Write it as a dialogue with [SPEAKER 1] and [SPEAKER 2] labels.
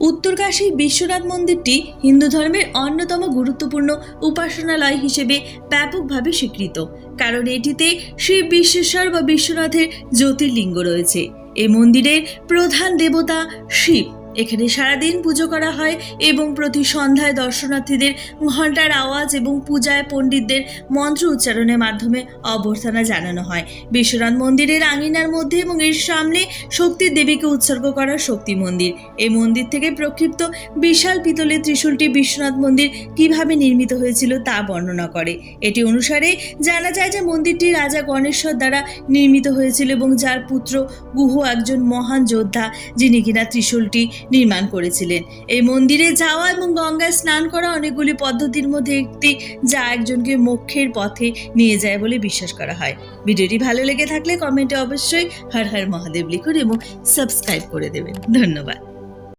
[SPEAKER 1] উত্তরকাশী বিশ্বনাথ মন্দিরটি হিন্দু ধর্মের অন্যতম গুরুত্বপূর্ণ উপাসনালয় হিসেবে ব্যাপকভাবে স্বীকৃত, কারণ এটিতে শ্রী বিশ্বেশ্বর বা বিশ্বনাথের জ্যোতির্লিঙ্গ রয়েছে। এই মন্দিরের প্রধান দেবতা শিব। এখানে সারাদিন পুজো করা হয় এবং প্রতি সন্ধ্যায় দর্শনার্থীদের ঘণ্টার আওয়াজ এবং পূজায় পণ্ডিতদের মন্ত্র উচ্চারণের মাধ্যমে অভ্যর্থনা জানানো হয়। বিশ্বনাথ মন্দিরের আঙিনার মধ্যে এবং এর সামনে শক্তির দেবীকে উৎসর্গ করা শক্তি মন্দির। এই মন্দির থেকে প্রক্ষিপ্ত বিশাল পিতলের ত্রিশূলটি বিশ্বনাথ মন্দির কীভাবে নির্মিত হয়েছিল তা বর্ণনা করে। এটি অনুসারে জানা যায় যে মন্দিরটি রাজা গণেশ্বর দ্বারা নির্মিত হয়েছিল এবং যার পুত্র গুহ একজন মহান যোদ্ধা যিনি কিনা ত্রিশূলটি নির্মাণ করেছিলেন। এই মন্দিরে যাওয়া এবং গঙ্গায় স্নান করা অনেকগুলি পদ্ধতির মধ্যে একটি যা একজনকে মোক্ষের পথে নিয়ে যায় বলে বিশ্বাস করা হয়। ভিডিওটি ভালো লেগে থাকলে কমেন্টে অবশ্যই হর হর মহাদেব লিখুন এবং সাবস্ক্রাইব করে দেবেন। ধন্যবাদ।